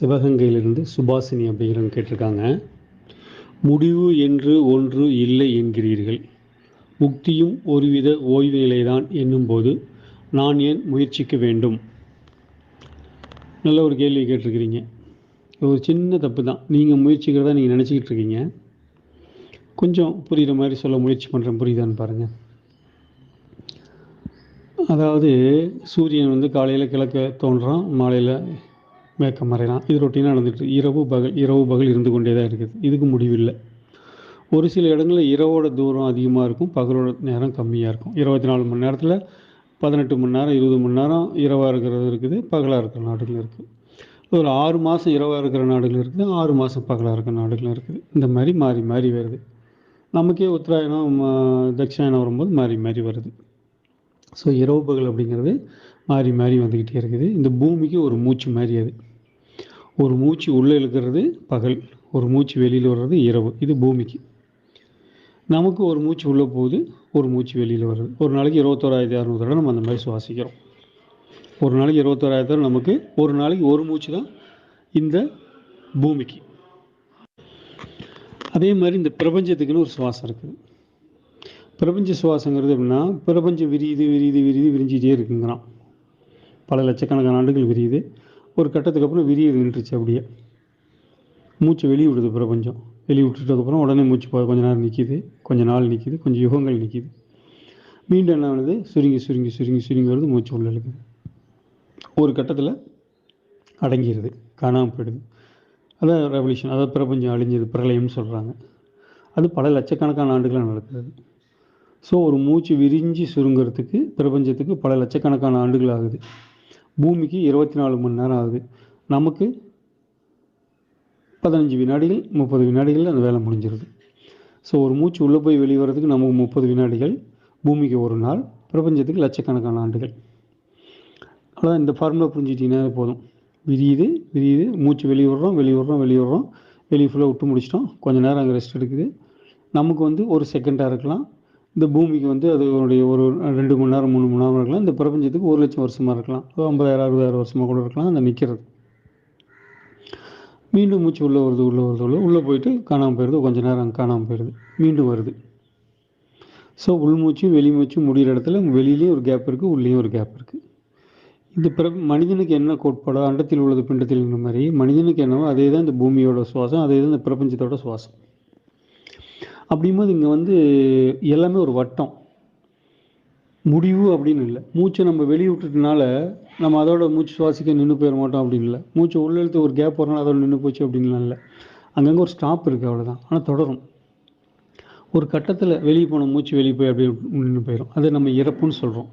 சிவகங்கையிலிருந்து சுபாசினி அப்படிங்கிறவங்க கேட்டிருக்காங்க. முடிவு என்று ஒன்று இல்லை என்கிறீர்கள். முக்தியும் ஒருவித ஓய்வு நிலைதான் என்னும்போது நான் ஏன் முயற்சிக்க வேண்டும்? நல்ல ஒரு கேள்வி கேட்டிருக்கிறீங்க. ஒரு சின்ன தப்பு தான். நீங்கள் முயற்சிக்கிறதா நீங்கள் நினச்சிக்கிட்டு இருக்கீங்க. கொஞ்சம் புரிகிற மாதிரி சொல்ல முயற்சி பண்ணுறேன் புரியுதான்னு பாருங்கள் அதாவது சூரியன் வந்து காலையில் கிழக்க தோன்றான். மாலையில் மேற்க மறையலாம். இது ரொட்டீனாக நடந்துட்டு இரவு பகல் இரவு பகல் இருந்து கொண்டே தான் இருக்குது. இதுக்கு முடிவில்லை. ஒரு சில இடங்களில் இரவோட தூரம் அதிகமாக இருக்கும். பகலோட நேரம் கம்மியாக இருக்கும். இருபத்தி நாலு மணி நேரத்தில் பதினெட்டு மணி நேரம் இருபது மணி நேரம் இரவாக இருக்கிறது இருக்குது. பகலாக இருக்கிற நாடுகள் இருக்குது ஒரு ஆறு மாதம் இரவாக இருக்கிற நாடுகள் இருக்குது. ஆறு மாதம் பகலாக இருக்கிற நாடுகளும் இருக்குது. இந்த மாதிரி மாறி மாறி வருது. நமக்கே உத்தராயணம் தட்சிணாயணம் வரும்போது மாறி மாறி வருது. ஸோ இரவு பகல் அப்படிங்கிறது மாறி மாறி வந்துக்கிட்டே இருக்குது. இந்த பூமிக்கு ஒரு மூச்சு மாதிரி அது ஒரு மூச்சு உள்ளே இழுக்கிறது பகல் ஒரு மூச்சு வெளியில் வர்றது இரவு. இது பூமிக்கு. நமக்கு ஒரு மூச்சு உள்ளே போகுது ஒரு மூச்சு வெளியில் வருது ஒரு நாளைக்கு இருபத்தோராயிரத்தி அறநூறு தடவை நம்ம அந்த மாதிரி சுவாசிக்கிறோம். ஒரு நாளைக்கு இருபத்தோராயிரத்தி தடவை நமக்கு ஒரு நாளைக்கு ஒரு மூச்சு தான் இந்த பூமிக்கு. அதே மாதிரி இந்த பிரபஞ்சத்துக்குன்னு ஒரு சுவாசம் இருக்குது. பிரபஞ்ச சுவாசங்கிறது எப்படின்னா பிரபஞ்சம் விரியுது விரியுது விரியுது விரிஞ்சிட்டே இருக்குங்கிறான். பல லட்சக்கணக்கான ஆண்டுகள் விரியுது. ஒரு கட்டத்துக்கு அப்புறம் விரிய விழுந்துருச்சு அப்படியே. மூச்சு வெளியே விடுது பிரபஞ்சம். வெளியே விட்டுட்டதுக்கப்புறம் உடனே மூச்சு போ- கொஞ்ச நேரம் நிற்கிது கொஞ்சம் நாள் நிற்கிது கொஞ்சம் யுகங்கள் நிற்கிது மீண்டும் என்ன ஆகுது? சுருங்கி சுருங்கி சுருங்கி சுருங்கி வருது மூச்சு உள்ள இழுக்குது. ஒரு கட்டத்தில் அடங்கிடுது காணாமல் போயிடுது. அதான் ரெவல்யூஷன் அதாவது பிரபஞ்சம் அழிஞ்சது பிரளயம்னு சொல்கிறாங்க அது பல லட்சக்கணக்கான ஆண்டுகளாக நடக்கிறது ஸோ ஒரு மூச்சு விரிஞ்சு சுருங்கிறதுக்கு பிரபஞ்சத்துக்கு பல லட்சக்கணக்கான ஆண்டுகள் ஆகுது. பூமிக்கு இருபத்தி நாலு மணி நேரம் ஆகுது. நமக்கு பதினஞ்சு வினாடிகள் முப்பது வினாடிகளில் அந்த வேலை முடிஞ்சிருது. ஸோ ஒரு மூச்சு உள்ளே போய் வெளியே வர்றதுக்கு நமக்கு முப்பது வினாடிகள் பூமிக்கு ஒரு நாள் பிரபஞ்சத்துக்கு லட்சக்கணக்கான ஆண்டுகள். அதான் இந்த ஃபார்முலா புரிஞ்சிட்டிங்கன்னா போதும். விரியுது விரியுது மூச்சு வெளியே விடுறோம் வெளியே விடுறோம் வெளியே விடுறோம் வெளியே ஃபுல்லாக விட்டு முடிச்சிட்டோம். கொஞ்சம் நேரம் அங்கே ரெஸ்ட் எடுக்குது. நமக்கு வந்து ஒரு செகண்டாக இருக்கலாம். இந்த பூமிக்கு வந்து அதனுடைய ஒரு ரெண்டு மணி நேரம் மூணு மணி நேரம் இருக்கலாம். இந்த பிரபஞ்சத்துக்கு ஒரு லட்சம் வருஷமாக இருக்கலாம். ஐம்பதாயிரம் அறுபதாயிரம் வருஷமாக கூட இருக்கலாம். அந்த நிற்கிறது மீண்டும் மூச்சு உள்ளே வருது உள்ளே வருது உள்ள உள்ளே போயிட்டு காணாமல் போயிடுது கொஞ்ச நேரம் அங்கே காணாமல் போயிடுது மீண்டும் வருது. ஸோ உள்மூச்சும் வெளிமூச்சும் முடிகிற இடத்துல வெளியிலேயும் ஒரு கேப் இருக்குது உள்ளேயும் ஒரு கேப் இருக்குது இந்த பிற மனிதனுக்கு என்ன கோட்பாடோ அண்டத்தில் உள்ளது பிண்டத்தில் மாதிரி மனிதனுக்கு என்னவோ அதே தான் இந்த பூமியோட சுவாசம் அதே தான் இந்த பிரபஞ்சத்தோட சுவாசம். அப்படிங்கும்போது இங்கே வந்து எல்லாமே ஒரு வட்டம். முடிவு அப்படின்னு இல்லை. மூச்சை நம்ம வெளியே விட்டுட்டனால நம்ம அதோட மூச்சு சுவாசிக்க நின்று போயிட மாட்டோம் அப்படின்னு இல்லை. மூச்சு உள்ளெழுத்து ஒரு கேப் வரனால அதோட நின்று போச்சு அப்படின்லாம் இல்லை. அங்கங்கே ஒரு ஸ்டாப் இருக்குது அவ்வளோதான் ஆனால் தொடரும். ஒரு கட்டத்தில் வெளியே போன மூச்சு வெளியே போய் அப்படியே நின்று போயிடும் அதை நம்ம இறப்புன்னு சொல்கிறோம்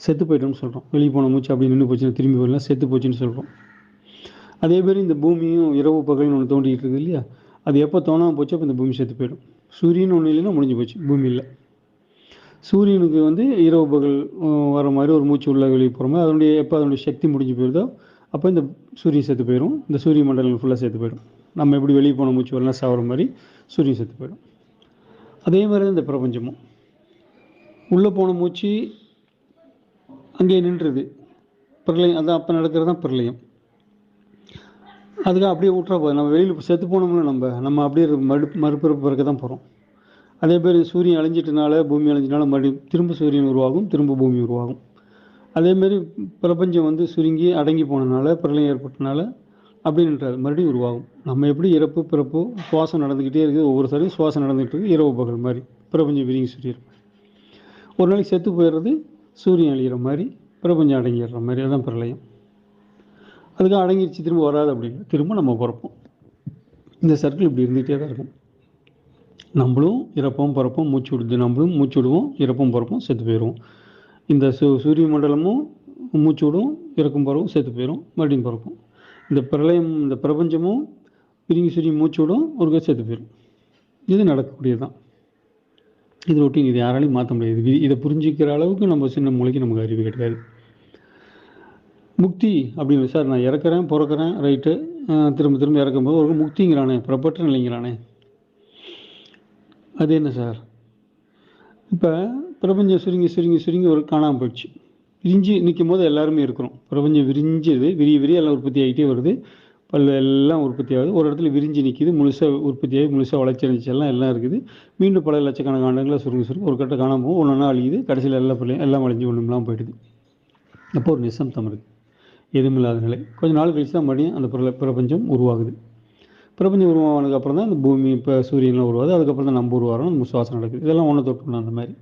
செத்து போயிட்டோம்னு சொல்கிறோம் வெளியே போன மூச்சு அப்படி நின்று போச்சுன்னா திரும்பி வரலாம் செத்து போச்சுன்னு சொல்கிறோம் அதே மாதிரி இந்த பூமியும் இரவு பகல்னு ஒன்று தோண்டிக்கிட்டு இருக்குது இல்லையா? அது எப்போ தோணாமல் போச்சோ அப்போ இந்த பூமி செத்து போயிடும். சூரியன் ஒன்று இல்லைன்னா முடிஞ்சு போச்சு பூமி இல்லை. சூரியனுக்கு வந்து இரவு பகல் வர மாதிரி ஒரு மூச்சு உள்ள வெளியே போகிற மாதிரி அதனுடைய எப்போ அதனுடைய சக்தி முடிஞ்சு போயிருதோ அப்போ இந்த சூரியன் செத்து போயிடும் இந்த சூரிய மண்டலம் ஃபுல்லாக செத்து போயிடும். நம்ம எப்படி வெளியே போன மூச்சு வரலாம் சாகிற மாதிரி சூரியன் செத்து போயிடும். அதே மாதிரி தான் இந்த பிரபஞ்சமும். உள்ளே போன மூச்சு அங்கேயே நின்றுது. பிரளயம் அதான் அப்போ நடக்கிறது தான் பிரளயம். அதுக்காக அப்படியே விட்றா போதும் நம்ம வெளியில் செத்து போனோம்ல நம்ம. நம்ம அப்படியே மறு மறுபிறப்பு பிறக்க தான் போகிறோம் அதே மாதிரி சூரியன் அழிஞ்சிட்டனால பூமி அழிஞ்சினால மறுபடியும் திரும்ப சூரியன் உருவாகும் திரும்ப பூமி உருவாகும். அதேமாரி பிரபஞ்சம் வந்து சுருங்கி அடங்கி போனனால பிரளயம் ஏற்பட்டனால அப்படி மறுபடியும் உருவாகும். நம்ம எப்படி இறப்பு பிறப்பு சுவாசம் நடந்துக்கிட்டே இருக்குது. ஒவ்வொரு சாரையும் சுவாசம் நடந்துகிட்டு இருக்கு. இரவு பகல் மாதிரி. பிரபஞ்சம் விரிங்கி சூரியர் ஒரு நாளைக்கு செத்து போயிடுறது சூரியன் அழிகிற மாதிரி பிரபஞ்சம் அடங்கிடுற மாதிரி. அதுதான் பிரளயம். அதுக்கு அடங்கிடுச்சு திரும்ப வராது அப்படின்னு. திரும்ப நம்ம பிறப்போம். இந்த சர்க்கிள் இப்படி இருந்துகிட்டே தான் இருக்கும். நம்மளும் இறப்போம் பிறப்போம் மூச்சு விடுது. நம்மளும் மூச்சு விடுவோம் இறப்போம் பிறப்போம் செத்து போயிடுவோம். இந்த சு சூரிய மண்டலமும் மூச்சு விடும் இறக்கும் பறவும் செத்து போயிடும் மறுபடியும் பிறக்கும் இந்த பிரளயம் இந்த பிரபஞ்சமும் பிரிங்கி சுருங்கி மூச்சு விடும் ஒருக்க செத்து போயிடும். இது நடக்கக்கூடியது தான் இது ரொட்டீன் இது யாராலையும் மாற்ற முடியாது. இதை புரிஞ்சிக்கிற அளவுக்கு நம்ம சின்ன மூளைக்கு நமக்கு அறிவு கிடையாது முக்தி அப்படின்னு சார் நான் இறக்குறேன் பிறக்கிறேன் ரைட்டு திரும்ப திரும்ப இறக்கும்போது ஒரு முக்திங்கிறானே புறப்பட்ட நிலைங்கிறானே. அது என்ன சார்? இப்போ பிரபஞ்சம் சுருங்கி சுருங்கி சுருங்கி ஒரு காணாமல் போயிடுச்சு. விரிஞ்சு நிற்கும் போது எல்லாருமே இருக்கிறோம். பிரபஞ்சம் விரிஞ்சது விரிய விரிய எல்லாம் உற்பத்தி ஆகிட்டே வருது. பல்ல எல்லாம் உற்பத்தி ஆகுது. ஒரு இடத்துல விரிஞ்சு நிற்கிது முழுசாக உற்பத்தியாகி முழுசாக வளர்ச்சி அடைஞ்சி எல்லாம் எல்லாம் இருக்குது. மீண்டும் பல லட்சக்கணக்கான ஆண்டுகளை சுருங்கி சுருங்கி ஒரு கட்ட காணாமல் போகும். ஒன்று ஒன்றா அழியுது. கடைசியில் எல்லா பிள்ளையும் எல்லாம் அழிஞ்சு ஒன்றுமெல்லாம் போயிடுது. அப்போ ஒரு நிசப்தம் இருக்குது எதுவும் இல்லாத நிலை. கொஞ்ச நாள் கழிச்சு தான் மறுபடியும் அந்த பிரல பிரபஞ்சம் உருவாகுது. பிரபஞ்சம் உருவானதுக்கு அப்புறம் தான் இந்த பூமி இப்போ சூரியன்லாம் உருவாது அதுக்கப்புறம் தான் நம்ம உருவாகிறோம் நம்ம சுவாசம் நடக்குது. இதெல்லாம் ஒன்று தொட்டு அந்த மாதிரி.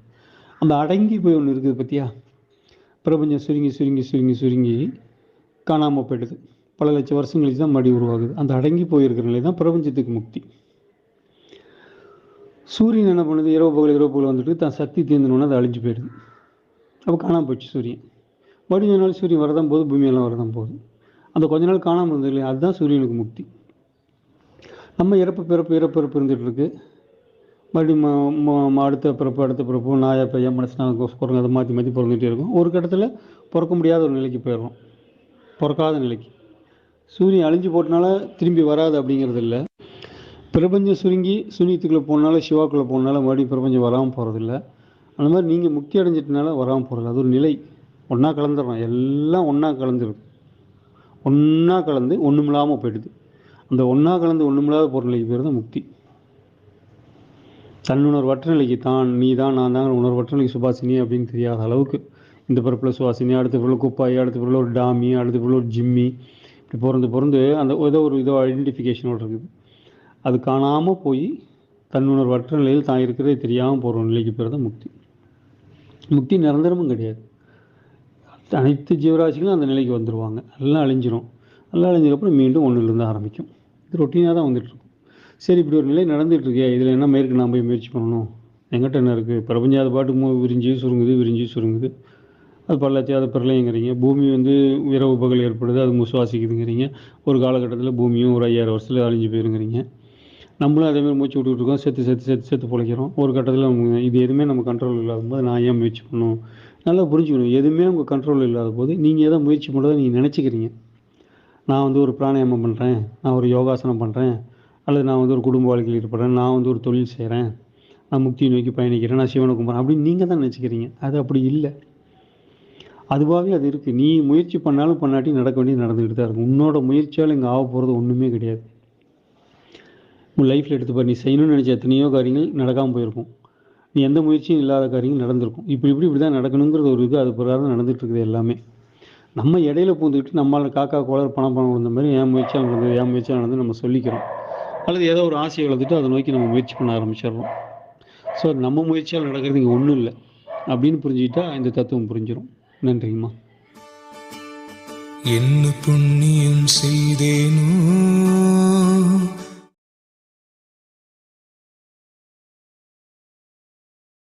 அந்த அடங்கி போய் ஒன்று இருக்குது பற்றியா பிரபஞ்சம் சுருங்கி சுருங்கி சுருங்கி சுருங்கி காணாமல் போயிடுது. பல லட்சம் வருஷம் கழிச்சு தான் மறுபடியும் உருவாகுது. அந்த அடங்கி போயிருக்கிற நிலை தான் பிரபஞ்சத்துக்கு முக்தி. சூரியன் என்ன பண்ணுது? இரவு பகல் இரவு பகல் வந்துட்டு தான் சக்தி தீர்ந்தனோன்னு அது அழிஞ்சு போயிடுது. அப்போ காணாமல் போச்சு சூரியன். மறுபடியும் கொஞ்ச நாள் சூரியன் வரதான் போது பூமியெல்லாம் வரதான் போகுது. அந்த கொஞ்ச நாள் காணாமல் இருந்தது இல்லையா? அதுதான் சூரியனுக்கு முக்தி. நம்ம இறப்பு பிறப்பு இறப்பு இறப்பு இருந்துகிட்டு இருக்கு. மறுபடியும் அடுத்த பிறப்பு அடுத்த பிறப்பு நாயா பையன் மனுஷனாக பிறங்க அதை மாற்றி மாற்றி பிறந்துகிட்டே இருக்கும். ஒரு கட்டத்தில் பிறக்க முடியாத ஒரு நிலைக்கு போயிடுறோம். பிறக்காத நிலைக்கு. சூரியன் அழிஞ்சு போட்டனால திரும்பி வராது அப்படிங்கிறது இல்லை. பிரபஞ்சம் சுருங்கி சூனியத்துக்குள்ளே போனால சிவாக்குள்ளே போனால மறுபடியும் பிரபஞ்சம் வராமல் போகிறதில்ல அந்த மாதிரி நீங்கள் முக்தி அடைஞ்சிட்டனால வராமல் போகிறது அது ஒரு நிலை. ஒன்றா கலந்துடுறோம் எல்லாம் ஒன்றா கலந்துருது ஒன்றா கலந்து ஒன்றுமில்லாமல் போயிடுது. அந்த ஒன்றா கலந்து ஒன்றுமில்லாத போகிற நிலைக்கு பேர் தான் முக்தி. தன்னுணர்வற்ற நிலைக்கு தான் நீ தான் நான் தான் உணர்வற்ற நிலைக்கு சுபாசினி அப்படின்னு தெரியாத அளவுக்கு இந்த பிறப்பில் சுவாசினி அடுத்த பிறகு குப்பாயி அடுத்த பிறகு ஒரு டாமி அடுத்த பிறகு ஒரு ஜிம்மி இப்படி பிறந்து பிறந்து அந்த ஏதோ ஒரு இதோ ஐடென்டிஃபிகேஷனோடு இருக்குது. அது காணாமல் போய் தன்னுணர்வற்ற நிலையில் தான் இருக்கிறதே தெரியாமல் போகிற நிலைக்கு பேர் தான் முக்தி. முக்தி நிரந்தரமும் கிடையாது. அனைத்து ஜீவராசிகளும் அந்த நிலைக்கு வந்துடுவாங்க எல்லாம் அழிஞ்சிரும். எல்லாம் அழிஞ்சதுக்கப்புறம் மீண்டும் ஒன்றுலேருந்து ஆரம்பிக்கும். இது ரொட்டீனாக தான் வந்துட்டுருக்கும். சரி இப்படி ஒரு நிலை நடந்துகிட்ருக்கே இருக்கே இதில் என்ன மேற்கு நான் போய் முயற்சி பண்ணணும்? எங்கிட்ட என்ன இருக்குது பிரபஞ்சம் அது பாட்டுக்கு விரிஞ்சு சுருங்குது விரிஞ்சு சுருங்குது. அது பல்லாச்சு அது பிரளயங்கிறீங்க பூமி வந்து இரவு பகல் ஏற்படுது அது முசுவாசிக்குதுங்கிறீங்க. ஒரு காலகட்டத்தில் பூமியும் ஒரு ஐயாயிரம் வருஷத்தில் அழிஞ்சு போயிருங்கிறீங்க. நம்மளும் அதே மாதிரி மூச்சு விட்டுட்டு இருக்கோம். செத்து செத்து செத்து செத்து பிழைக்கிறோம். ஒரு கட்டத்தில் இது எதுவுமே நம்ம கண்ட்ரோல் இல்லாத போது நான் ஏன் முயற்சி பண்ணணும்? நல்லா புரிஞ்சுக்கணும். எதுவுமே உங்கள் கண்ட்ரோல் இல்லாத போது நீங்கள் எதை முயற்சி பண்ணுறதை நீங்கள் நினச்சிக்கிறீங்க. நான் வந்து ஒரு பிராணாயாமம் பண்ணுறேன் நான் ஒரு யோகாசனம் பண்ணுறேன் அல்லது நான் வந்து ஒரு குடும்ப வாழ்க்கையில் ஈடுபடுறேன். நான் வந்து ஒரு தொழில் செய்கிறேன் நான் முக்தியை நோக்கி பயணிக்கிறேன். நான் சிவனை கும்பிட்றேன். அப்படின்னு நீங்கள் தான் நினச்சிக்கிறீங்க. அது அப்படி இல்லை. அதுவாகவே அது இருக்குது நீ முயற்சி பண்ணாலும் பண்ணாட்டி நடக்க வேண்டியது நடந்துக்கிட்டு தான் இருக்கும். உன்னோட முயற்சியால் இங்கே ஆக போகிறது ஒன்றுமே கிடையாது. உன் லைஃப்பில் எடுத்து பாரு நீ செய்யணும்னு நினச்ச எத்தனையோ காரியங்கள் நடக்காமல் போயிருக்கும். நீ எந்த முயற்சியும் இல்லாத காரியங்கள் நடந்திருக்கும். இப்படி இப்படி இப்படி தான் நடக்கணுங்கிறது ஒரு இது அது பிரகாரம் நடந்துகிட்டு இருக்குது எல்லாமே. நம்ம இடையில பூந்துக்கிட்டு நம்மளால் காக்கா கோளர் பணம் பணம் விழுந்த மாதிரி என் முயற்சியாக நடந்தது என் முயற்சியாக நடந்து நம்ம சொல்லிக்கிறோம். அல்லது ஏதோ ஒரு ஆசையை வளர்த்துட்டு அதை நோக்கி நம்ம முயற்சி பண்ண ஆரம்பிச்சிடுறோம். ஸோ நம்ம முயற்சியால் நடக்கிறது இங்கே ஒன்றும் இல்லை. அப்படின்னு புரிஞ்சுக்கிட்டா இந்த தத்துவம் புரிஞ்சிடும் நன்றிங்கம்மா என்ன புண்ணியம் செய்தேனோ